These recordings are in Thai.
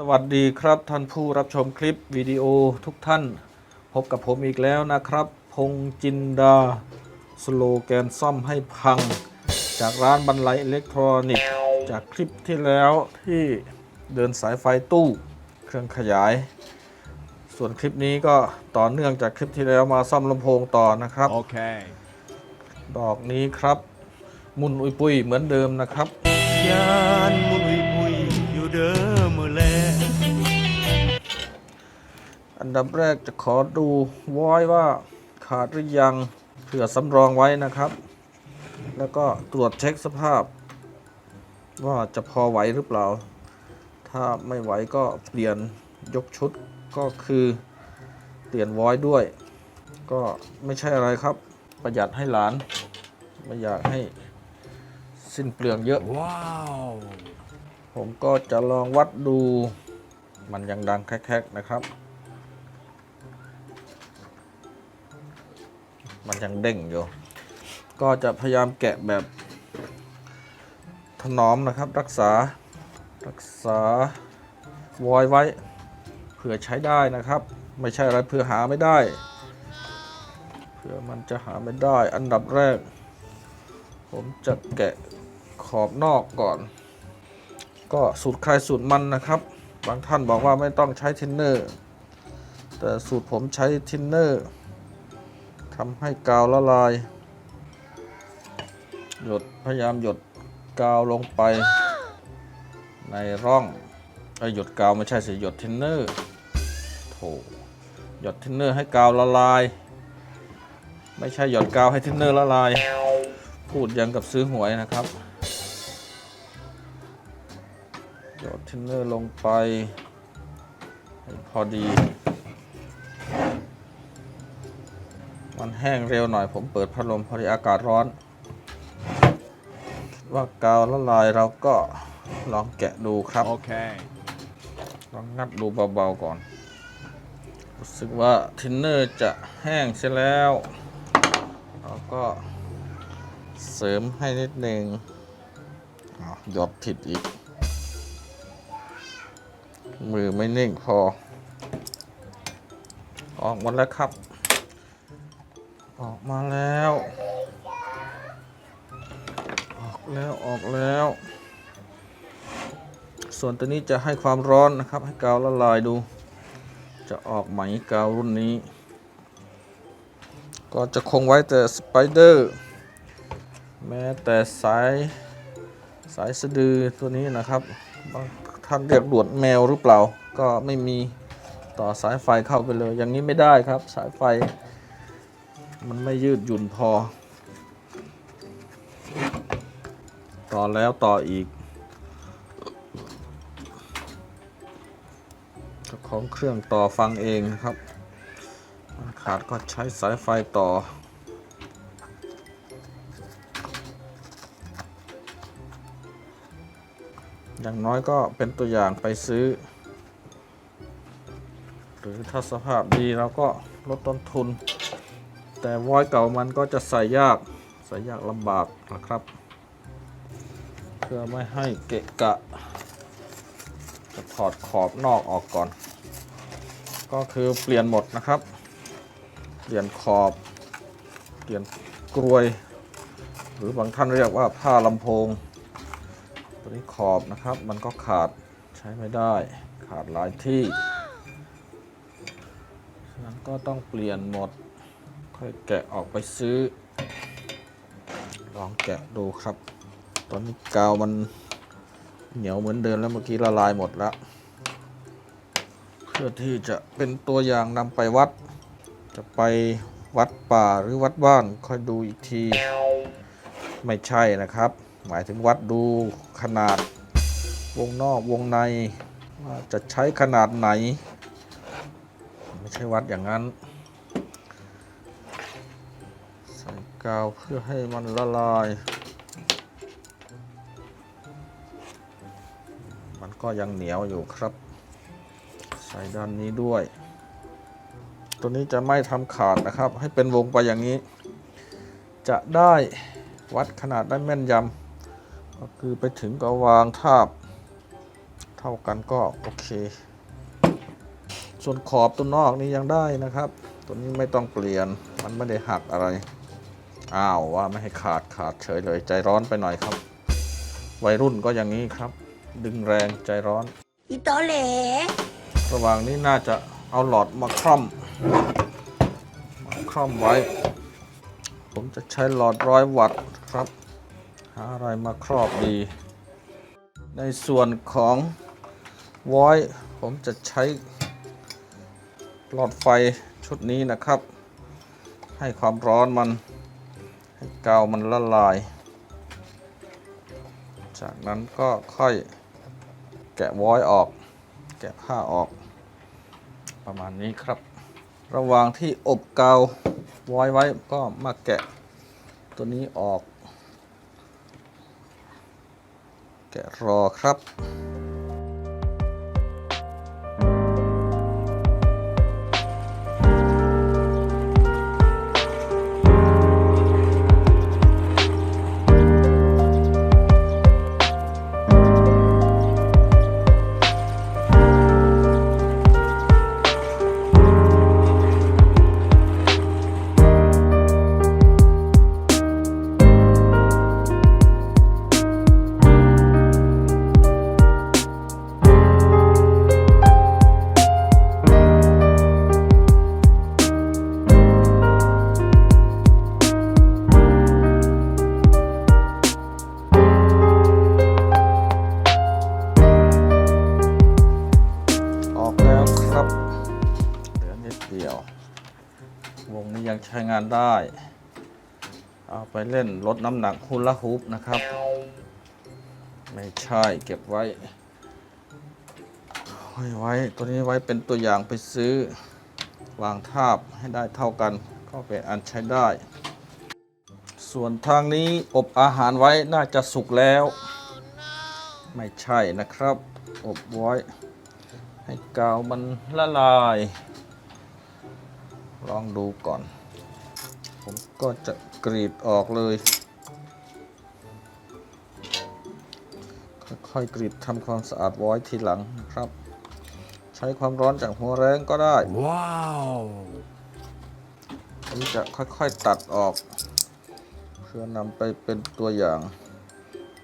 สวัสดีครับท่านผู้รับชมคลิปวิดีโอทุกท่าน พบกับผมอีกแล้วนะครับ พงจินดา สโลแกนซ่อมให้พัง จากร้านบรรลัยอิเล็กทรอนิกส์จากคลิปที่แล้วที่เดินสายไฟตู้เครื่องขยาย ส่วนคลิปนี้ก็ต่อเนื่องจากคลิปที่แล้วมาซ่อมลำโพงต่อนะครับ Okay. ดอกนี้ครับ มุนอุยปุยเหมือนเดิมนะครับยานมุนอุยปุยอยู่ อันดับแรกจะขอดูวอยว่าขาดหรือยังเผื่อสำรองไว้นะครับ แล้วก็ตรวจเช็คสภาพ ว่าจะพอไหวหรือเปล่า ถ้าไม่ไหวก็เปลี่ยนยกชุดก็คือเปลี่ยนวอยด้วย ก็ไม่ใช่อะไรครับ ประหยัดให้หลาน ไม่อยากให้สิ้นเปลืองเยอะ ว้าว ผมก็จะลองวัดดู มันยังดังแคกๆนะครับ มันยังเด้งอยู่ ก็จะพยายามแกะแบบถนอมนะครับ รักษารักษาวอยไว้เผื่อใช้ได้นะครับ ไม่ใช่อะไรเผื่อหาไม่ได้เผื่อมันจะหาไม่ได้ อันดับแรก ผมจะแกะขอบนอกก่อน ก็สูตรใครสูตรมันนะครับ บางท่านบอกว่าไม่ต้องใช้ทินเนอร์ แต่สูตรผมใช้ทินเนอร์ ทำให้กาวละลาย หยดพยายามหยดกาวลงไป ในร่องไอหยดกาวไม่ใช่สิหยดทินเนอร์โถหยดทินเนอร์ให้กาวละลาย ไม่ใช่หยดกาวให้ทินเนอร์ละลาย พูดยังกับซื้อหวยนะครับ หยดทินเนอร์ลงไป พอดี มันแห้งเร็วหน่อยผมเปิดพัดลมพอดีอากาศร้อน ว่ากาวละลายเราก็ลองแกะดูครับ Okay. ลองงัดดูเบาๆก่อน รู้สึกว่าทินเนอร์จะแห้งเสียแล้ว เราก็เสริมให้นิดหนึ่งอ้าวหยดผิดอีก มือไม่นิ่งพอ ออกมาแล้วครับ ออกมาแล้ว ออกแล้วออกแล้ว ส่วนตัวนี้จะให้ความร้อนนะครับ ให้กาวละลายดู จะออกไหมกาวรุ่นนี้ ก็จะคงไว้แต่สไปเดอร์แม้แต่สายสายสะดือตัวนี้นะครับบางท่านเรียกดวดแมวหรือเปล่า ก็ไม่มีต่อสายไฟเข้าไปเลย อย่างนี้ไม่ได้ครับ สายไฟ มันไม่ยืดหยุ่นพอ ต่อแล้วต่ออีกเจ้าของเครื่องต่อฟังเองครับ มันขาดก็ใช้สายไฟต่ออย่างน้อยก็เป็นตัวอย่างไปซื้อ หรือถ้าสภาพดีเราก็ลดต้นทุน แต่วอยเก่ามันก็จะใส่ยาก ใส่ยากลำบากนะครับ เพื่อไม่ให้เกะกะ จะถอดขอบนอกออกก่อน ก็คือเปลี่ยนหมดนะครับ เปลี่ยนขอบ เปลี่ยนกรวย หรือบางท่านเรียกว่าผ้าลำโพง ตัวนี้ขอบนะครับ มันก็ขาดใช้ไม่ได้ ขาดหลายที่ฉะนั้นก็ต้องเปลี่ยนหมด ค่อยแกะออกไปซื้อ ลองแกะดูครับ ตอนนี้กาวมันเหนียวเหมือนเดิมแล้วเมื่อกี้ละลายหมดแล้ว เพื่อที่จะเป็นตัวอย่างนำไปวัด จะไปวัดป่าหรือวัดบ้านค่อยดูอีกที ไม่ใช่นะครับ หมายถึงวัดดูขนาดวงนอกวงในว่าจะใช้ขนาดไหน ไม่ใช่วัดอย่างนั้น กาวเพื่อให้มันละลาย มันก็ยังเหนียวอยู่ครับ ใส่ด้านนี้ด้วย ตัวนี้จะไม่ทำขาดนะครับ ให้เป็นวงไปอย่างนี้ จะได้วัดขนาดได้แม่นยำก็คือไปถึงก็วางทาบ เท่ากันก็โอเค ส่วนขอบตัวนอกนี้ยังได้นะครับ ตัวนี้ไม่ต้องเปลี่ยน มันไม่ได้หักอะไร อ้าวว่าไม่ให้ขาดขาดเฉยเลยใจร้อนไปหน่อยครับ วัยรุ่นก็อย่างนี้ครับ ดึงแรงใจร้อน อีโตเหลระหว่างนี้น่าจะเอาหลอดมาคล่อมมาคล่อมไว้ ผมจะใช้หลอดร้อยวัตต์ครับ หาอะไรมาครอบดี ในส่วนของวอยผมจะใช้หลอดไฟชุดนี้นะครับ ให้ความร้อนมัน ให้กาวมันละลาย จากนั้นก็ค่อยแกะวอยออก แกะผ้าออก ประมาณนี้ครับ ระหว่างที่อบกาววอยไว้ก็มาแกะตัวนี้ออก แกะรอครับ เอาไปเล่นลดน้ำหนักฮุลาฮูปนะครับ ไม่ใช่เก็บไว้ไว้ไว้ตัวนี้ไว้เป็นตัวอย่างไปซื้อวางทาบให้ได้เท่ากัน ก็เป็นอันใช้ได้ ส่วนทางนี้อบอาหารไว้น่าจะสุกแล้ว ไม่ใช่นะครับ อบไว้ ให้กาวมันละลาย ลองดูก่อน ผมก็จะกรีดออกเลย ค่อยๆกรีดทำความสะอาดไว้ทีหลังนะครับ ใช้ความร้อนจากหัวแรงก็ได้ Wow ผมจะค่อยๆตัดออก เพื่อนำไปเป็นตัวอย่าง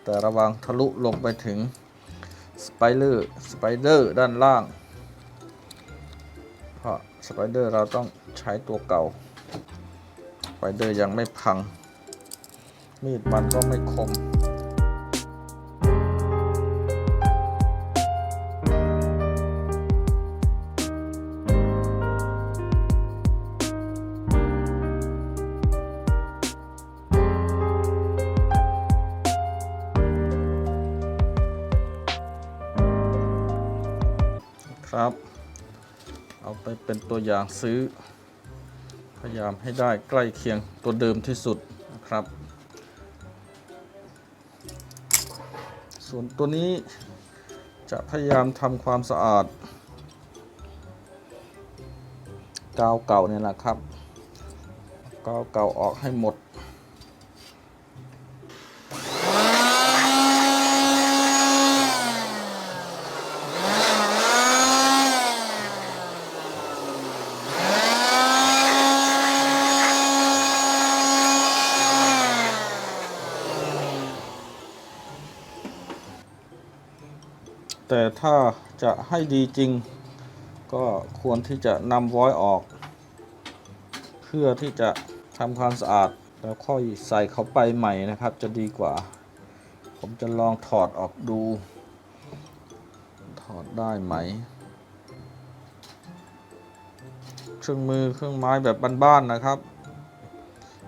แต่ระวังทะลุลงไปถึงสไปเดอร์สไปเดอร์ด้านล่าง เพราะสไปเดอร์เราต้องใช้ตัวเก่าสไป เดอร์ยังไม่พัง มีดมันก็ไม่คมครับ เอาไปเป็นตัวอย่างซื้อ พยายามให้ได้ใกล้เคียงตัวเดิมที่สุดนะครับ ส่วนตัวนี้จะพยายามทำความสะอาด กาวเก่าเนี่ยแหละครับ กาวเก่าออกให้หมด แต่ถ้าจะให้ดีจริง ก็ควรที่จะนำวอยออก เพื่อที่จะทำความสะอาดแล้วค่อยใส่เข้าไปใหม่นะครับ จะดีกว่า ผมจะลองถอดออกดู ถอดได้ไหม เครื่องมือเครื่องไม้แบบบ้านๆนะครับ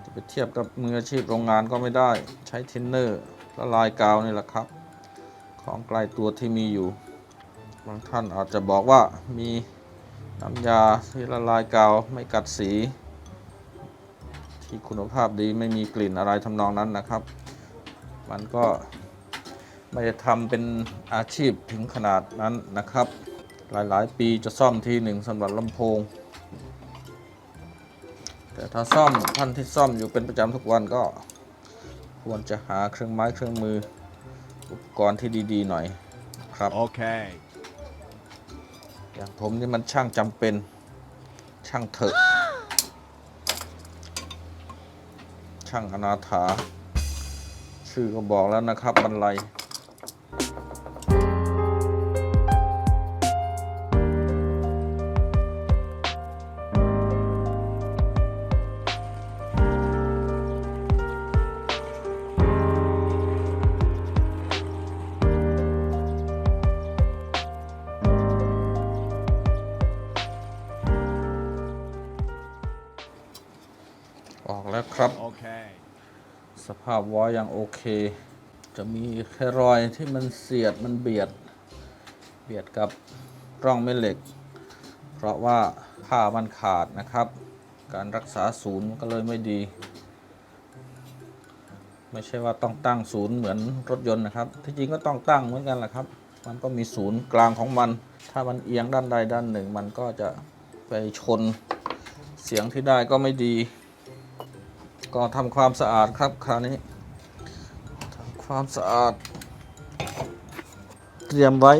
จะไปเทียบกับมืออาชีพโรงงานก็ไม่ได้ใช้เทนเนอร์ละลายกาวนี่แหละครับ ของไกล้ตัวที่มีอยู่ บางท่านอาจจะบอกว่ามีน้ำยาที่ละลายกาวไม่กัดสี ที่คุณภาพดีไม่มีกลิ่นอะไรทำนองนั้นนะครับ มันก็ไม่ได้ทำเป็นอาชีพถึงขนาดนั้นนะครับ หลายๆ ปีจะซ่อมทีหนึ่งสำหรับลำโพง แต่ถ้าซ่อมท่านที่ซ่อมอยู่เป็นประจำทุกวันก็ควรจะหาเครื่องไม้เครื่องมือ กรณ์ที่ดีๆหน่อยนะครับ Okay. อย่างผมนี่มันช่างจำเป็นช่างเถอะ ช่างอนาถา ชื่อก็บอกแล้วนะครับบรรลัย สภาพวอยังโอเค จะมีแค่รอยที่มันเสียดมันเบียด เบียดกับร่องแม่เหล็ก เพราะว่าผ้ามันขาดนะครับ การรักษาศูนย์ก็เลยไม่ดี ไม่ใช่ว่าต้องตั้งศูนย์เหมือนรถยนต์นะครับ ที่จริงก็ต้องตั้งเหมือนกันแหละครับ มันก็มีศูนย์กลางของมัน ถ้ามันเอียงด้านใดด้านหนึ่ง มันก็จะไปชนเสียงที่ได้ก็ไม่ดี ก็ทำความสะอาดครับคราวนี้ทำความสะอาด เตรียมไว้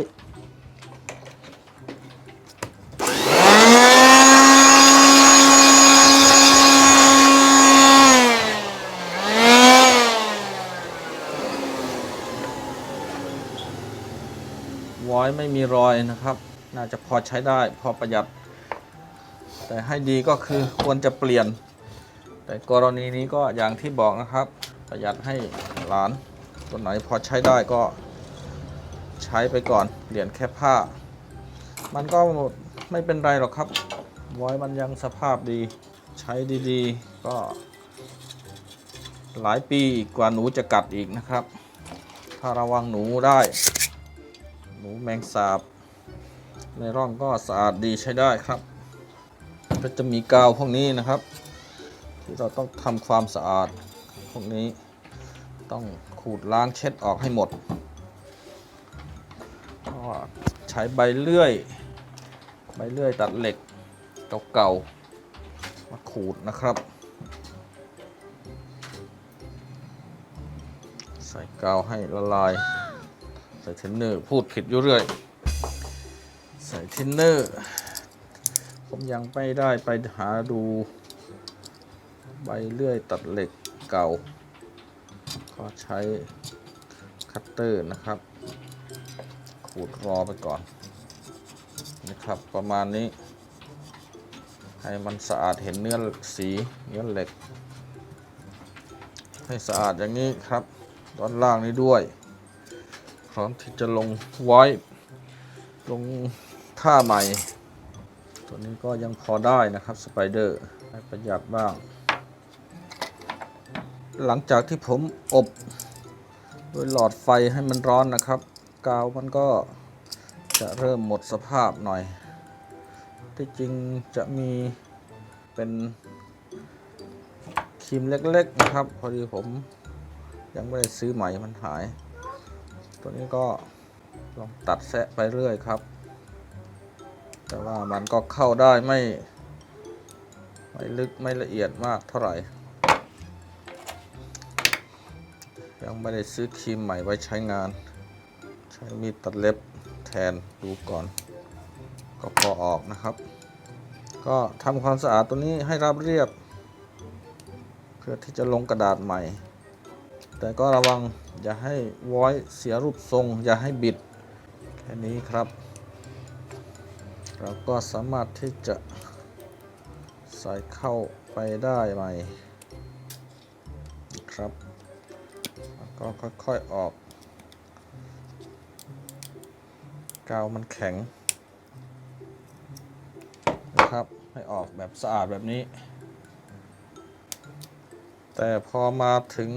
วอยไม่มีรอยนะครับ น่าจะพอใช้ได้พอประหยัด แต่ให้ดีก็คือควรจะเปลี่ยน แต่กรณีนี้ก็อย่างที่บอกนะครับ ประหยัดให้หลานตัวไหนพอใช้ได้ก็ใช้ไปก่อนเปลี่ยนแค่ผ้า มันก็ไม่เป็นไรหรอกครับไว้มันยังสภาพดีใช้ดีๆ ก็ หลายปีกว่าหนูจะกัดอีกนะครับ ถ้าระวังหนูได้ หนูแมงสาบ ในร่องก็สะอาดดีใช้ได้ครับ ก็จะมีกาวพวกนี้นะครับ ที่เราต้องทำความสะอาด พวกนี้ต้องขูดล้างเช็ดออกให้หมด ก็ใช้ใบเลื่อย ใบเลื่อยตัดเหล็กเก่าๆ มาขูดนะครับ ใส่กาวให้ละลาย ใส่เทนเนอร์พูดผิดอยู่เรื่อย ใส่เทนเนอร์ ผมยังไม่ได้ไปหาดู ใบเลื่อยตัดเหล็กเก่า ก็ใช้คัตเตอร์นะครับ ขูดรอไปก่อนนะครับประมาณนี้ ให้มันสะอาดเห็นเนื้อสีเนื้อเหล็ก ให้สะอาดอย่างนี้ครับด้านล่างนี้ด้วย พร้อมที่จะลงไว้ลงท่าใหม่ ตัวนี้ก็ยังพอได้นะครับสไปเดอร์ให้ประหยัดบ้าง หลังจากที่ผมอบด้วยหลอดไฟให้มันร้อนนะครับ กาวมันก็จะเริ่มหมดสภาพหน่อย ที่จริงจะมีเป็นครีมเล็กๆนะครับ พอดีผมยังไม่ได้ซื้อใหม่มันหาย ตัวนี้ก็ลองตัดแซะไปเรื่อยครับ แต่ว่ามันก็เข้าได้ไม่ ไม่ลึกไม่ละเอียดมากเท่าไหร่ ยังไม่ได้ซื้อครีมใหม่ไว้ใช้งาน ใช้มีดตัดเล็บแทนดูก่อน ก็พอออกนะครับ ก็ทำความสะอาดตัวนี้ให้ราบเรียบ เพื่อที่จะลงกระดาษใหม่ แต่ก็ระวังอย่าให้วอยเสียรูปทรง อย่าให้บิด แค่นี้ครับ เราก็สามารถที่จะใส่เข้าไปได้ใหม่ครับ ก็ค่อยๆออก กาวมันแข็งนะครับ ให้ออกแบบสะอาดแบบนี้ แต่พอมาถึง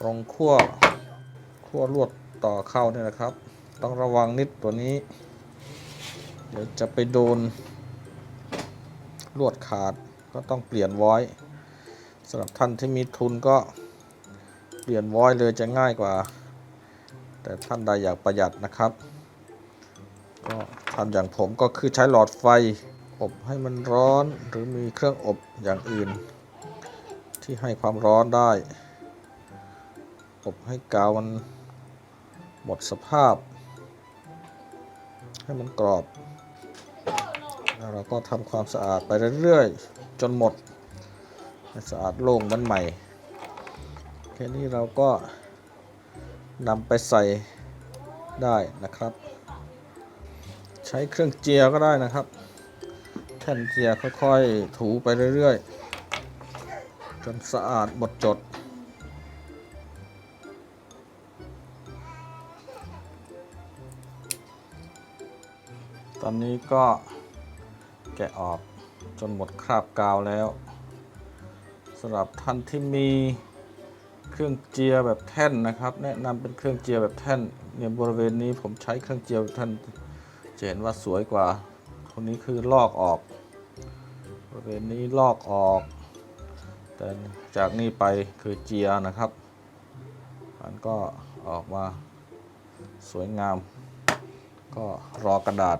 ตรงขั้วขั้วลวดต่อเข้าเนี่ยนะครับ ต้องระวังนิดตัวนี้ เดี๋ยวจะไปโดน ลวดขาดก็ต้องเปลี่ยนไว้สำหรับท่านที่มีทุนก็ ปลี่ยนไว้เลยจะง่ายกว่า แต่ท่านใดอยากประหยัดนะครับ ก็ทำอย่างผมก็คือใช้หลอดไฟ อบให้มันร้อนหรือมีเครื่องอบอย่างอื่น ที่ให้ความร้อนได้ อบให้กาวมันหมดสภาพ ให้มันกรอบแล้วเราก็ทำความสะอาดไปเรื่อยๆ จนหมดสะอาดโล่งมันใหม่ ค่นี้เราก็นำไปใส่ได้นะครับ ใช้เครื่องเจียก็ได้นะครับ แท่นเจียค่อยๆ ถูไปเรื่อยๆ จนสะอาดหมดจด ตอนนี้ก็แกะออกจนหมดคราบกาวแล้วสำหรับท่านที่มี เครื่องเจียแบบแท่นนะครับ แนะนำเป็นเครื่องเจียแบบแท่นเนี่ยบริเวณนี้ผมใช้เครื่องเจียแบบแท่นจะเห็นว่าสวยกว่าคนนี้คือลอกออก บริเวณนี้ลอกออก แต่จากนี้ไปคือเจียนะครับ มันก็ออกมาสวยงาม ก็รอกระดาษ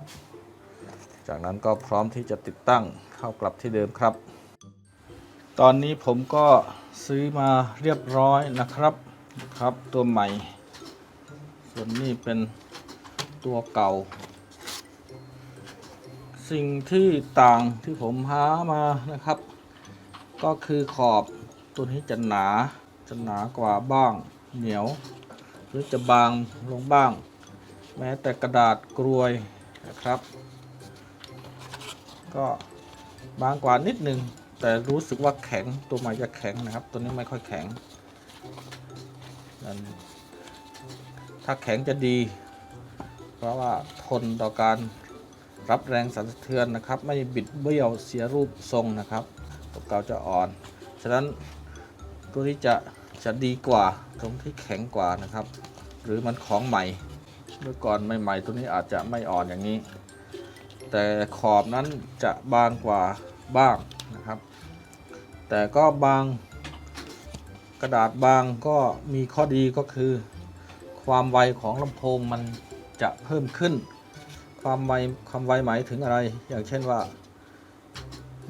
จากนั้นก็พร้อมที่จะติดตั้งเข้ากลับที่เดิมครับ ตอนนี้ผมก็ซื้อมาเรียบร้อยนะครับครับตัวใหม่ ส่วนนี้เป็นตัวเก่า สิ่งที่ต่างที่ผมหามานะครับ ก็คือขอบตัวนี้จะหนาจะหนากว่าบ้าง เหนียว หรือจะบางลงบ้าง แม้แต่กระดาษกรวยนะครับ ก็บางกว่านิดนึง แต่รู้สึกว่าแข็งตัวใหม่จะแข็งนะครับ ตัวนี้ไม่ค่อยแข็งนั่นถ้าแข็งจะดี เพราะว่าทนต่อการรับแรงสั่นสะเทือนนะครับ ไม่บิดเบี้ยวเสียรูปทรงนะครับ ตัวเก่าจะอ่อน ฉะนั้นตัวนี้จะจะดีกว่าตรงที่แข็งกว่านะครับ หรือมันของใหม่เมื่อก่อนใหม่ๆตัวนี้อาจจะไม่อ่อนอย่างนี้ แต่ขอบนั้นจะบางกว่าบ้างนะครับ แต่ก็บางกระดาษบางก็มีข้อดีก็คือ ความไวของลำโพงมันจะเพิ่มขึ้น ความไวความไวหมายถึงอะไร อย่างเช่นว่า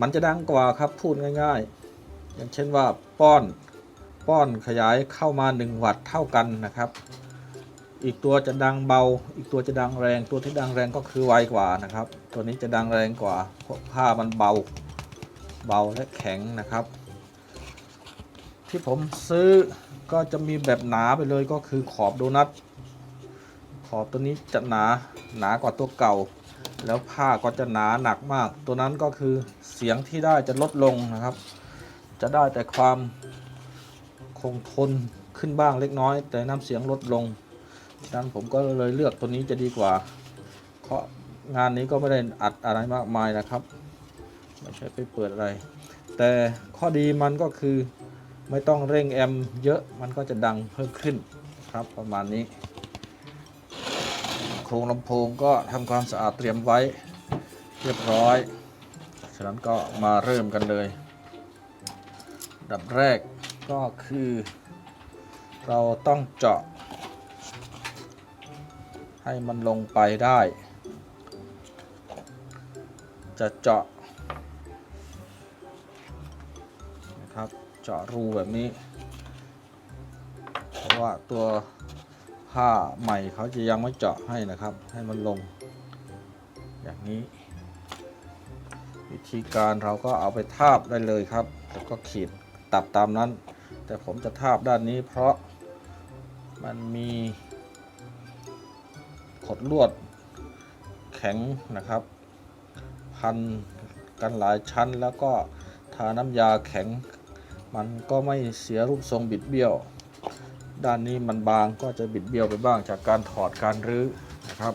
มันจะดังกว่าครับพูดง่ายๆ อย่างเช่นว่าป้อนป้อนขยายเข้ามา 1 วัตต์เท่ากันนะครับ อีกตัวจะดังเบา อีกตัวจะดังแรง ตัวที่ดังแรงก็คือไวกว่านะครับ ตัวนี้จะดังแรงกว่าเพราะผ้ามันเบา เบาและแข็งนะครับ ที่ผมซื้อก็จะมีแบบหนาไปเลยก็คือขอบโดนัทขอบตัวนี้จะหนาหนากว่าตัวเก่า แล้วผ้าก็จะหนาหนักมาก ตัวนั้นก็คือเสียงที่ได้จะลดลงนะครับ จะได้แต่ความคงทนขึ้นบ้างเล็กน้อย แต่น้ำเสียงลดลงฉะนั้นผมก็เลยเลือกตัวนี้จะดีกว่า เพราะงานนี้ก็ไม่ได้อัดอะไรมากมายนะครับ ไม่ใช่ไปเปิดอะไร แต่ข้อดีมันก็คือไม่ต้องเร่งแอมเยอะมันก็จะดังเพิ่มขึ้นครับประมาณนี้ โครงลำโพงก็ทำความสะอาดเตรียมไว้เรียบร้อย ฉะนั้นก็มาเริ่มกันเลยดับแรกก็คือ เราต้องเจาะ ให้มันลงไปได้ จะเจาะ นะครับ เจาะรูแบบนี้ เพราะว่าตัวผ้าใหม่เขาจะยังไม่เจาะให้นะครับ ให้มันลง อย่างนี้ วิธีการเราก็เอาไปทาบได้เลยครับ แล้วก็ขีดตับตามนั้น แต่ผมจะทาบด้านนี้เพราะมันมีขดลวดแข็งนะครับ พันกันหลายชั้นแล้วก็ทาน้ำยาแข็ง มันก็ไม่เสียรูปทรงบิดเบี้ยว ด้านนี้มันบางก็จะบิดเบี้ยวไปบ้างจากการถอดการรื้อนะครับ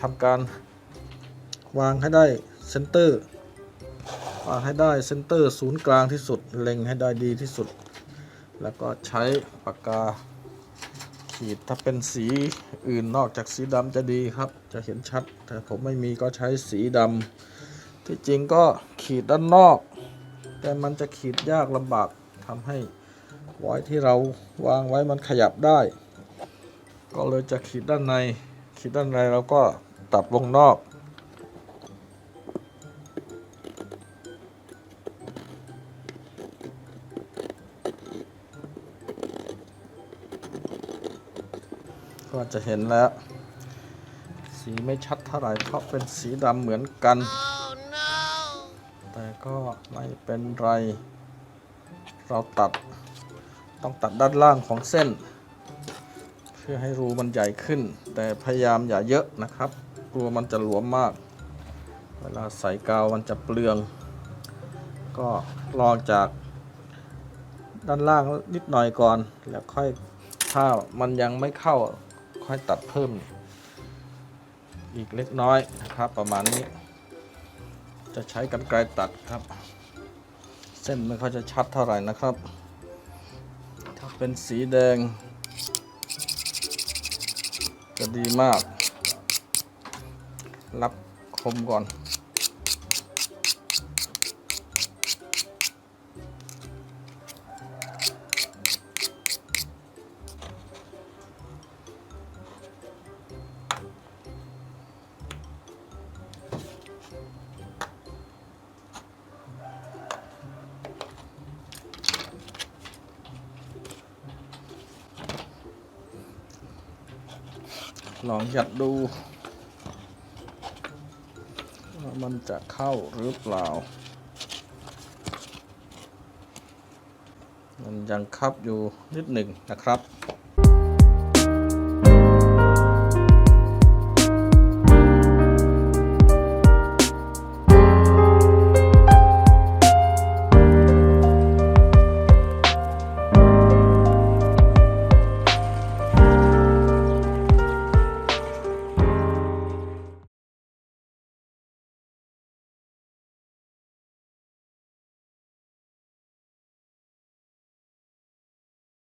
ทำการวางให้ได้เซนเตอร์วางให้ได้เซนเตอร์ศูนย์กลางที่สุด เล็งให้ได้ดีที่สุด แล้วก็ใช้ปากกาขีดถ้าเป็นสีอื่นนอกจากสีดำจะดีครับ จะเห็นชัด แต่ผมไม่มีก็ใช้สีดำที่จริงก็ขีดด้านนอก แต่มันจะขีดยากลำบากทำให้ไว้ที่เราวางไว้มันขยับได้ ก็เลยจะขีดด้านใน ขีดด้านในเราก็ตัดวงนอก ก็จะเห็นแล้ว สีไม่ชัดเท่าไหร่เพราะเป็นสีดำเหมือนกัน แต่ก็ไม่เป็นไร เราตัดต้องตัดด้านล่างของเส้น เพื่อให้รูมันใหญ่ขึ้น แต่พยายามอย่าเยอะนะครับกลัวมันจะหลวมมาก เวลาใส่กาวมันจะเปลือง ก็ลองจากด้านล่างนิดหน่อยก่อน แล้วค่อยถ้ามันยังไม่เข้าค่อยตัดเพิ่ม อีกเล็กน้อยนะครับประมาณนี้ จะใช้กันไกรตัดครับ เส้นไม่ค่อยจะชัดเท่าไหร่นะครับ ถ้าเป็นสีแดง จะดีมาก รับคมก่อน ยัดดูว่ามันจะเข้าหรือเปล่า มันยังคับอยู่นิดหนึ่งนะครับ